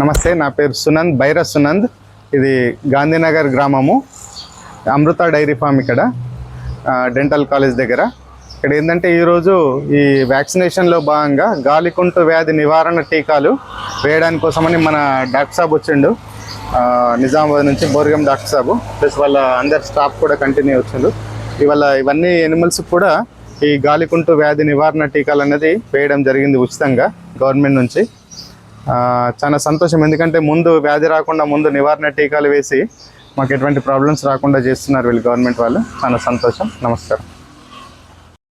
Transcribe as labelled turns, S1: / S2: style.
S1: నమస్తే నా పేరు సునంద్ బైర సునంద్. ఇది గాంధీనగర్ గ్రామము. అమృత డైరీ ఫామ్ ఇక్కడ డెంటల్ కాలేజ్ దగ్గర. ఇక్కడ ఏంటంటే ఈరోజు ఈ వ్యాక్సినేషన్లో భాగంగా గాలికుంటు వ్యాధి నివారణ టీకాలు వేయడానికి కోసమని మన డాక్టర్ సాబ్ వచ్చిండు. నిజామాబాద్ నుంచి బోర్గం డాక్టర్ సాబు. ప్లస్ వాళ్ళ అందరు స్టాఫ్ కూడా కంటిన్యూ వచ్చిండు. ఇవాళ ఇవన్నీ ఎనిమల్స్ కూడా ఈ గాలికుంటు వ్యాధి నివారణ టీకాలు అనేది వేయడం జరిగింది ఉచితంగా గవర్నమెంట్ నుంచి. చాలా సంతోషం. ఎందుకంటే ముందు వ్యాధి రాకుండా ముందు నివారణ టీకాలు వేసి మాకు ఎటువంటి ప్రాబ్లమ్స్ రాకుండా చేస్తున్నారు వీళ్ళు గవర్నమెంట్ వాళ్ళు. చాలా సంతోషం. నమస్కారం.